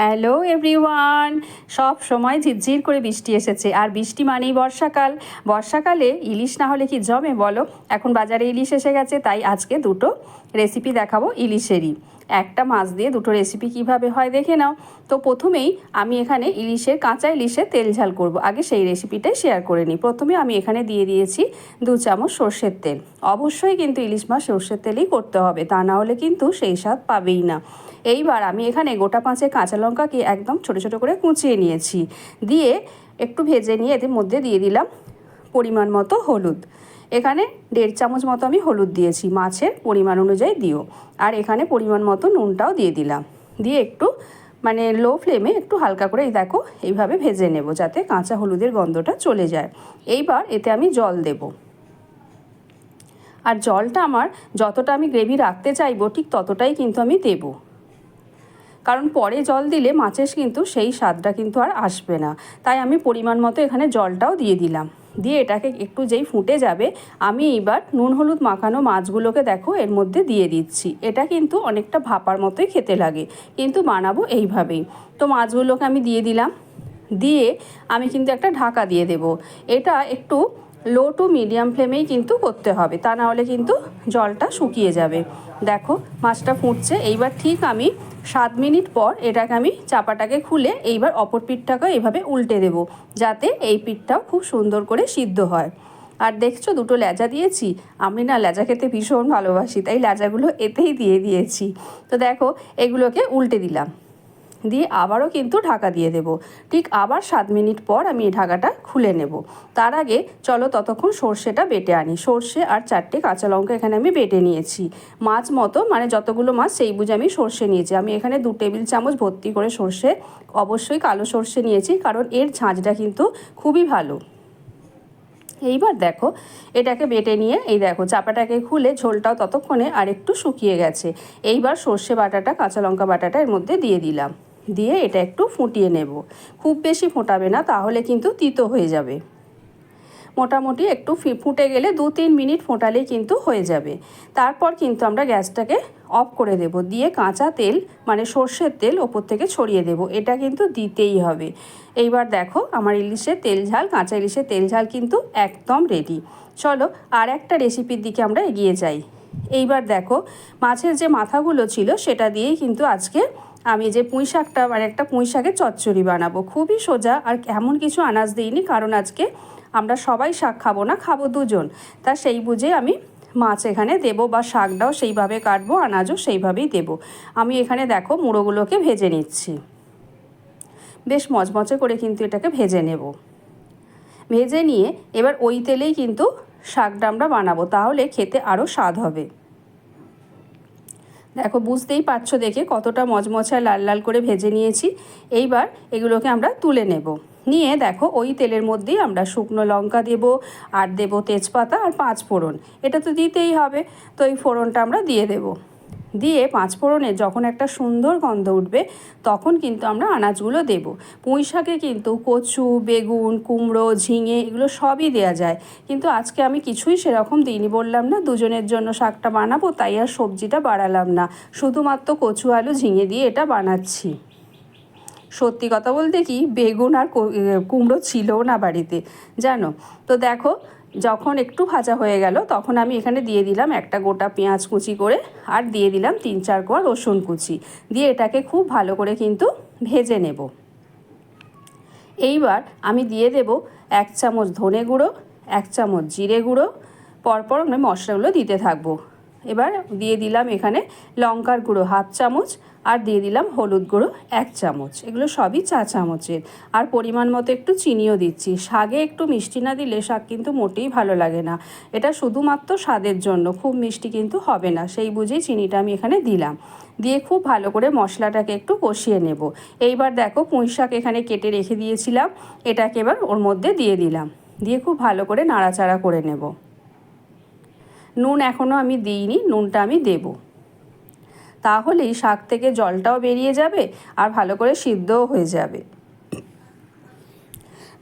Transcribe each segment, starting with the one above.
Hello everyone. সব সময় ঝিরঝির করে বৃষ্টি এসেছে। আর বৃষ্টি মানেই বর্ষাকাল। বর্ষাকালে ইলিশ না হলে কি জমে বলো? এখন বাজারে ইলিশ এসে গেছে, তাই আজকে দুটো রেসিপি দেখাবো ইলিশেরই। একটা মাছ দিয়ে দুটো রেসিপি কীভাবে হয় দেখে নাও। তো প্রথমেই আমি এখানে ইলিশের, কাঁচা ইলিশের তেল ঝাল করব। আগে সেই রেসিপিটাই শেয়ার করে নিই। প্রথমে আমি এখানে দিয়ে দিয়েছি দু চামচ সর্ষের তেল। অবশ্যই কিন্তু ইলিশ মাছ সর্ষের তেলই করতে হবে, তা না হলে কিন্তু সেই স্বাদ পাবেই না। এইবার আমি এখানে গোটা পাঁচে কাঁচা লঙ্কাকে একদম ছোট ছোট করে কুচিয়ে নিয়েছি। দিয়ে একটু ভেজে নিয়ে এদের মধ্যে দিয়ে দিলাম পরিমাণ মতো হলুদ। এখানে দেড় চামচ মতো আমি হলুদ দিয়েছি, মাছের পরিমাণ অনুযায়ী দিও। আর এখানে পরিমাণ মতো নুনটাও দিয়ে দিলাম। দিয়ে একটু মানে লো ফ্লেমে একটু হালকা করে এই দেখো, এইভাবে ভেজে নেব যাতে কাঁচা হলুদের গন্ধটা চলে যায়। এইবার এতে আমি জল দেব। আর জলটা আমার যতটা আমি গ্রেভি রাখতে চাইব, ঠিক ততটাই কিন্তু আমি দেবো। কারণ পরে জল দিলে মাছের কিন্তু সেই স্বাদটা কিন্তু আর আসবে না। তাই আমি পরিমাণ মতো এখানে জলটাও দিয়ে দিলাম। দিয়ে এটাকে একটু যেই ফুটে যাবে, আমি এইবার নুন, হলুদ মাখানো মাছগুলোকে দেখো এর মধ্যে দিয়ে দিচ্ছি। এটা কিন্তু অনেকটা ভাপার মতোই খেতে লাগে, কিন্তু বানাবো এইভাবেই। তো মাছগুলোকে আমি দিয়ে দিলাম, দিয়ে আমি কিন্তু একটা ঢাকা দিয়ে দেব। এটা একটু লো টু মিডিয়াম ফ্লেমেই কিন্তু করতে হবে, তা না হলে কিন্তু জলটা শুকিয়ে যাবে। দেখো মাছটা ফুটছে, এইবার ঠিক আমি সাত মিনিট পর এটাকে আমি চাপাটাকে খুলে এইবার অপর পিঠটাকে এইভাবে উল্টে দেব, যাতে এই পিঠটাও খুব সুন্দর করে সিদ্ধ হয়। আর দেখছ দুটো লেজা দিয়েছি, আমি না লেজা খেতে ভীষণ ভালোবাসি, তাই লেজাগুলো এতেই দিয়ে দিয়েছি। তো দেখো, এগুলোকে উল্টে দিলাম। দিয়ে আবারও কিন্তু ঢাকা দিয়ে দেব। ঠিক আবার সাত মিনিট পর আমি এই ঢাকাটা খুলে নেব। তার আগে চলো ততক্ষণ সর্ষেটা বেটে আনি। সর্ষে আর চারটে কাঁচা লঙ্কা এখানে আমি বেটে নিয়েছি। মাছ মতো মানে যতগুলো মাছ সেই বুঝে আমি সর্ষে নিয়েছি। আমি এখানে দু টেবিল চামচ ভর্তি করে সর্ষে, অবশ্যই কালো সর্ষে নিয়েছি, কারণ এর ঝাঁঝটা কিন্তু খুবই ভালো। এইবার দেখো, এটাকে বেটে নিয়ে এই দেখো, চাপাটাকে খুলে ঝোলটাও ততক্ষণে আর একটু শুকিয়ে গেছে। এইবার সর্ষে বাটাটা, কাঁচা লঙ্কা বাটাটা এর মধ্যে দিয়ে দিলাম। দিয়ে এটা একটু ফুটিয়ে নেব। খুব বেশি ফোটাবে না, তাহলে কিন্তু তিতো হয়ে যাবে। মোটামুটি একটু ফুটে গেলে দু তিন মিনিট ফোটালেই কিন্তু হয়ে যাবে। তারপর কিন্তু আমরা গ্যাসটাকে অফ করে দেব। দিয়ে কাঁচা তেল মানে সর্ষের তেল ওপর থেকে ছড়িয়ে দেব। এটা কিন্তু দিতেই হবে। এইবার দেখো আমার ইলিশের তেল ঝাল, কাঁচা ইলিশের তেল ঝাল কিন্তু একদম রেডি চলো আর একটা রেসিপির দিকে আমরা এগিয়ে যাই। এইবার দেখো মাছের যে মাথাগুলো ছিল, সেটা দিয়েই কিন্তু আজকে আমি যে পুঁই শাকটা মানে একটা পুঁই শাকের চচ্চড়ি বানাবো। খুবই সোজা আর এমন কিছু আনাজ দিইনি, কারণ আজকে আমরা সবাই শাক খাব না, খাব দুজন। তা সেই বুঝে আমি মাছ এখানে দেবো বা শাকটাও সেইভাবে কাটবো, আনাজও সেইভাবেই দেবো। আমি এখানে দেখো মুড়োগুলোকে ভেজে নিচ্ছি। বেশ মচমচে করে কিন্তু এটাকে ভেজে নেব। ভেজে নিয়ে এবার ওই তেলেই কিন্তু শাকটা আমরা বানাবো, তাহলে খেতে আরও স্বাদ হবে। দেখো, বুঝতেই পারছ দেখে কতটা মচমচায় লাল লাল করে ভেজে নিয়েছি। এইবার এগুলোকে আমরা তুলে নেব। নিয়ে দেখো, ওই তেলের মধ্যেই আমরা শুকনো লঙ্কা দেব, আর দেব তেজপাতা আর পাঁচ ফোড়ন। এটা তো দিতেই হবে। তো এই ফোড়নটা আমরা দিয়ে দেবো। দিয়ে পাঁচ ফোড়নে যখন একটা সুন্দর গন্ধ উঠবে, তখন কিন্তু আমরা আনাজগুলো দেব। পুঁই শাকে কিন্তু কচু, বেগুন, কুমড়ো, ঝিঙে এগুলো সবই দেওয়া যায়। কিন্তু আজকে আমি কিছুই সেরকম দিইনি, বললাম না দুজনের জন্য শাকটা বানাবো, তাই আর সবজিটা বাড়ালাম না। শুধুমাত্র কচু, আলু, ঝিঙে দিয়ে এটা বানাচ্ছি। সত্যি কথা বলতে কি, বেগুন আর কুমড়ো ছিলও না বাড়িতে, জানো? তো দেখো যখন একটু ভাজা হয়ে গেল, তখন আমি এখানে দিয়ে দিলাম একটা গোটা পেঁয়াজ কুচি করে আর দিয়ে দিলাম তিন চার কোয়া রসুন কুচি। দিয়ে এটাকে খুব ভালো করে কিন্তু ভেজে নেব। এইবার আমি দিয়ে দেব এক চামচ ধনে গুঁড়ো, এক চামচ জিরে গুঁড়ো, পরপর আমি মশলাগুলো দিতে থাকব। এবার দিয়ে দিলাম এখানে লঙ্কার গুঁড়ো হাফ চামচ আর দিয়ে দিলাম হলুদ গুঁড়ো এক চামচ। এগুলো সবই চা চামচের। আর পরিমাণ মতো একটু চিনিও দিচ্ছি। শাগে একটু মিষ্টি না দিলে শাক কিন্তু মোটেই ভালো লাগে না। এটা শুধুমাত্র স্বাদের জন্য। খুব মিষ্টি কিন্তু হবে না। সেই বুঝেই চিনিটা আমি এখানে দিলাম। দিয়ে খুব ভালো করে মশলাটাকে একটু কষিয়ে নেব। এইবার দেখো পুঁই শাক এখানে কেটে রেখে দিয়েছিলাম। এটাকে এবার ওর মধ্যে দিয়ে দিলাম। দিয়ে খুব ভালো করে নাড়াচাড়া করে নেব। নুন এখনও আমি দিইনি, নুনটা আমি দেবো। তাহলেই শাক থেকে জলটাও বেরিয়ে যাবে আর ভালো করে সিদ্ধও হয়ে যাবে।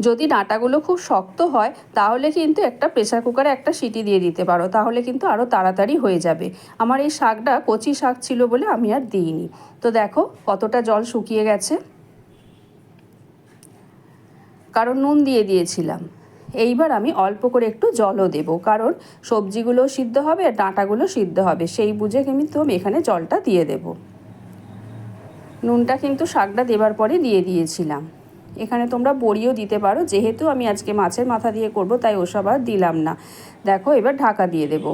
যদি ডাঁটাগুলো খুব শক্ত হয়, তাহলে কিন্তু একটা প্রেশার কুকারে একটা সিটি দিয়ে দিতে পারো, তাহলে কিন্তু আরও তাড়াতাড়ি হয়ে যাবে। আমার এই শাকটা কচি শাক ছিল বলে আমি আর দিইনি। তো দেখো কতটা জল শুকিয়ে গেছে। কারণ নুন দিয়ে দিয়েছিলাম। এইবার আমি অল্প করে একটু জলও দেবো, কারণ সবজিগুলো সিদ্ধ হবে আর ডাঁটাগুলো সিদ্ধ হবে। সেই বুঝে কিন্তু আমি এখানে জলটা দিয়ে দেব। নুনটা কিন্তু শাকটা দেবার পরে দিয়ে দিয়েছিলাম। এখানে তোমরা বড়িও দিতে পারো, যেহেতু আমি আজকে মাছের মাথা দিয়ে করব, তাই ওসব আর দিলাম না। দেখো, এবার ঢাকা দিয়ে দেব।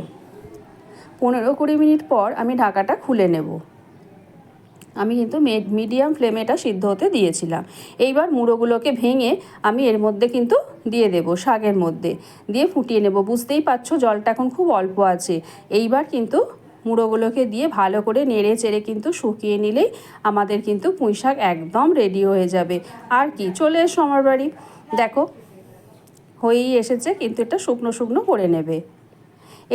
পনেরো কুড়ি মিনিট পর আমি ঢাকাটা খুলে নেব। আমি কিন্তু মিডিয়াম ফ্লেমে এটা সিদ্ধ হতে দিয়েছিলাম। এইবার মুড়োগুলোকে ভেঙে আমি এর মধ্যে কিন্তু দিয়ে দেব শাকের মধ্যে। দিয়ে ফুটিয়ে নেব। বুঝতেই পারছ জলটা এখন খুব অল্প আছে। এইবার কিন্তু মুড়োগুলোকে দিয়ে ভালো করে নেড়ে চেড়ে কিন্তু শুকিয়ে নিলেই আমাদের কিন্তু পুঁই শাক একদম রেডি হয়ে যাবে। আর কি, চলে এসো আমার বাড়ি। দেখো, হয়েই এসেছে, কিন্তু এটা শুকনো শুকনো করে নেবে।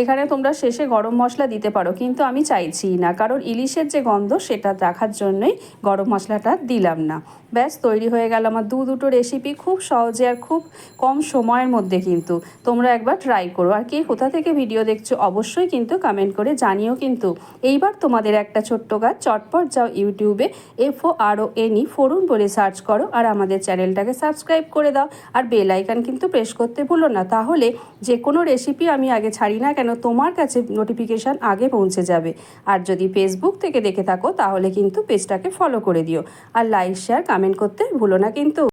এখানে তোমরা শেষে গরম মশলা দিতে পারো, কিন্তু আমি চাইছি না, কারণ ইলিশের যে গন্ধ সেটা দেখার জন্যই গরম মশলাটা দিলাম না। ব্যাস, তৈরি হয়ে গেল আমার দু দুটো রেসিপি খুব সহজে আর খুব কম সময়ের মধ্যে কিন্তু। তোমরা একবার ট্রাই করো। আর কে কোথা থেকে ভিডিও দেখছ অবশ্যই কিন্তু কমেন্ট করে জানিও কিন্তু। এইবার তোমাদের একটা ছোট্ট গাছ চটপট যাও ইউটিউবে এফ ও আর ও এনই ফোরুন বলে সার্চ করো আর আমাদের চ্যানেলটাকে সাবস্ক্রাইব করে দাও। আর বেল কিন্তু প্রেস করতে ভুলো না। তাহলে যে কোনো রেসিপি আমি আগে ছাড়ি না কেন তোমার কাছে নোটিফিকেশান আগে পৌঁছে যাবে। আর যদি ফেসবুক থেকে দেখে থাকো, তাহলে কিন্তু পেজটাকে ফলো করে দিও। আর লাইক শেয়ার কমেন্ট করতে ভুলো না কিন্তু।